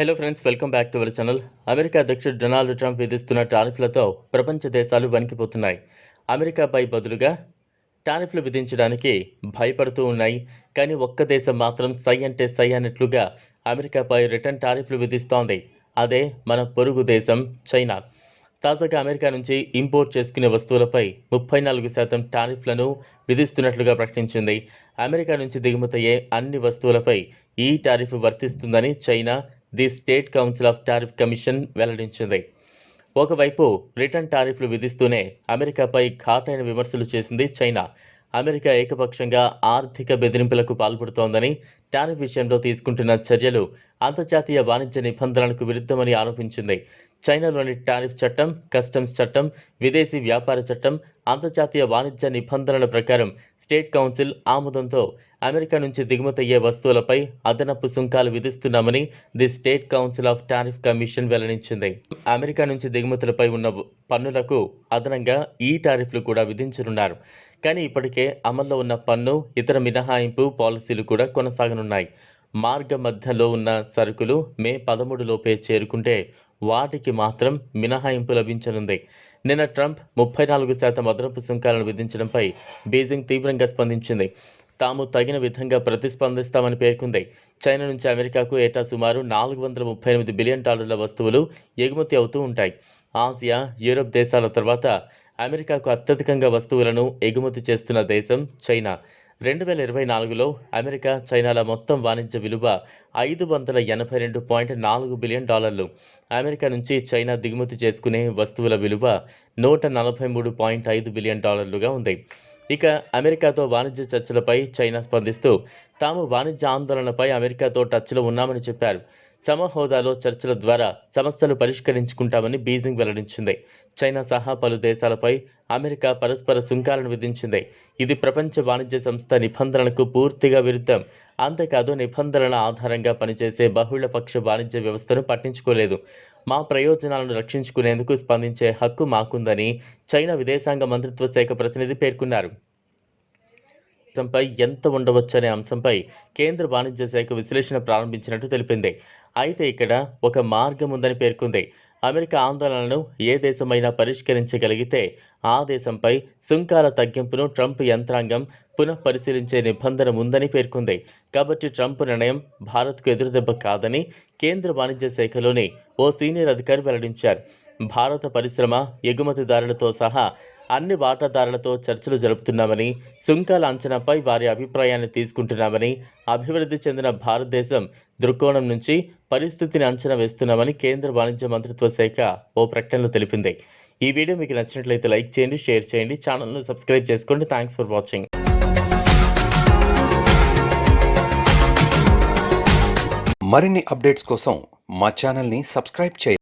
Hello friends welcome back to our channel America అధ్యక్షుడు Donald Trump విధిస్తున్న టారిఫ్లతో ప్రపంచ దేశాలు వణికిపోతున్నాయి. అమెరికాపై బదులుగా టారిఫ్లు విధించడానికి భయపడుతూ ఉన్నాయి. కానీ ఒక్క దేశం మాత్రం సై అంటే సై అన్నట్లుగా అమెరికాపై రిటర్న్ టారిఫ్లు విధిస్తోంది. అదే మన పొరుగు దేశం చైనా తాజాగా అమెరికా నుంచి ఇంపోర్ట్ చేసుకునే వస్తువులపై ముప్పై నాలుగు శాతం టారిఫ్లను విధిస్తున్నట్లుగా ప్రకటించింది. అమెరికా నుంచి దిగుమతయ్యే అన్ని వస్తువులపై ఈ టారిఫ్ వర్తిస్తుందని China the state council of tariff commission వెల్లడించింది. ఒకవైపు రిటర్న్ టారిఫ్లు విధిస్తూనే అమెరికాపై ఘాటైన విమర్శలు చేసింది చైనా. అమెరికా ఏకపక్షంగా ఆర్థిక బెదిరింపులకు పాల్పడుతోందని టారిఫ్ విషయంలో తీసుకుంటున్న చర్యలు అంతర్జాతీయ వాణిజ్య నిబంధనలకు విరుద్ధమని ఆరోపించింది. చైనాలోని టారిఫ్ చట్టం కస్టమ్స్ చట్టం విదేశీ వ్యాపార చట్టం అంతర్జాతీయ వాణిజ్య నిబంధనల ప్రకారం స్టేట్ కౌన్సిల్ ఆమోదంతో అమెరికా నుంచి దిగుమతయ్యే వస్తువులపై అదనపు సుంకాలు విధిస్తున్నామని the state council of tariff commission వెల్లడించింది. అమెరికా నుంచి దిగుమతులపై ఉన్న పన్నులకు అదనంగా ఈ టారిఫ్లు కూడా విధించనున్నారు. కానీ ఇప్పటికే అమల్లో ఉన్న పన్ను ఇతర మినహాయింపు పాలసీలు కూడా కొనసాగనున్నాయి. మార్గ మధ్యలో ఉన్న సరుకులు మే పదమూడు లోపే చేరుకుంటే వాటికి మాత్రం మినహాయింపు లభించనుంది. నిన్న ట్రంప్ ముప్పై నాలుగు శాతం అదనపు సుంకాలను విధించడంపై బీజింగ్ తీవ్రంగా స్పందించింది. తాము తగిన విధంగా ప్రతిస్పందిస్తామని పేర్కొంది. చైనా నుంచి అమెరికాకు ఏటా సుమారు నాలుగు వందల ముప్పై ఎనిమిది బిలియన్ డాలర్ల వస్తువులు ఎగుమతి అవుతూ ఉంటాయి. ఆసియా యూరప్ దేశాల తర్వాత అమెరికాకు అత్యధికంగా వస్తువులను ఎగుమతి చేస్తున్న దేశం చైనా. రెండు వేల ఇరవై నాలుగులో అమెరికా చైనాల మొత్తం వాణిజ్య విలువ ఐదు వందల ఎనభై రెండు పాయింట్ నాలుగు బిలియన్ డాలర్లు. అమెరికా నుంచి చైనా దిగుమతి చేసుకునే వస్తువుల విలువ నూట నలభై మూడు పాయింట్ ఐదు బిలియన్ డాలర్లుగా ఉంది. ఇక అమెరికాతో వాణిజ్య చర్చలపై చైనా స్పందిస్తూ తాము వాణిజ్య ఆందోళనపై అమెరికాతో టచ్లో ఉన్నామని చెప్పారు. సమ హోదాలో చర్చల ద్వారా సమస్యలు పరిష్కరించుకుంటామని బీజింగ్ వెల్లడించింది. చైనా సహా పలు దేశాలపై అమెరికా పరస్పర సుంకాలను విధించింది. ఇది ప్రపంచ వాణిజ్య సంస్థ నిబంధనలకు పూర్తిగా విరుద్ధం. అంతేకాదు నిబంధనల ఆధారంగా పనిచేసే బహుళపక్ష వాణిజ్య వ్యవస్థను పట్టించుకోలేదు. మా ప్రయోజనాలను రక్షించుకునేందుకు స్పందించే హక్కు మాకుందని చైనా విదేశాంగ మంత్రిత్వ శాఖ ప్రతినిధి పేర్కొన్నారు. అంశంపై ఎంత ఉండవచ్చనే అంశంపై కేంద్ర వాణిజ్య శాఖ విశ్లేషణ ప్రారంభించినట్టు తెలిపింది. అయితే ఇక్కడ ఒక మార్గం ఉందని పేర్కొంది. అమెరికా ఆందోళనను ఏ దేశమైనా పరిష్కరించగలిగితే ఆ దేశంపై సుంకాల తగ్గింపును ట్రంప్ యంత్రాంగం పునః పరిశీలించే నిబంధన ఉందని పేర్కొంది. కాబట్టి ట్రంప్ నిర్ణయం భారత్కు ఎదురుదెబ్బ కాదని కేంద్ర వాణిజ్య శాఖలోని ఓ సీనియర్ అధికారి వెల్లడించారు. భారత పరిశ్రమ ఎగుమతిదారులతో సహా అన్ని వాటాదారులతో చర్చలు జరుపుతున్నామని సుంకాల అంచనాపై వారి అభిప్రాయాన్ని తీసుకుంటున్నామని అభివృద్ధి చెందిన భారతదేశం దృక్కోణం నుంచి పరిస్థితిని అంచనా వేస్తున్నామని కేంద్ర వాణిజ్య మంత్రిత్వ శాఖ ఓ ప్రకటనలో తెలిపింది. ఈ వీడియో మీకు నచ్చినట్లయితే లైక్ చేయండి షేర్ చేయండి ఛానల్ను సబ్స్క్రైబ్ చేసుకోండి. Thanks for watching. మరిన్ని అప్డేట్స్ కోసం మా ఛానల్ని సబ్స్క్రైబ్ చేయండి.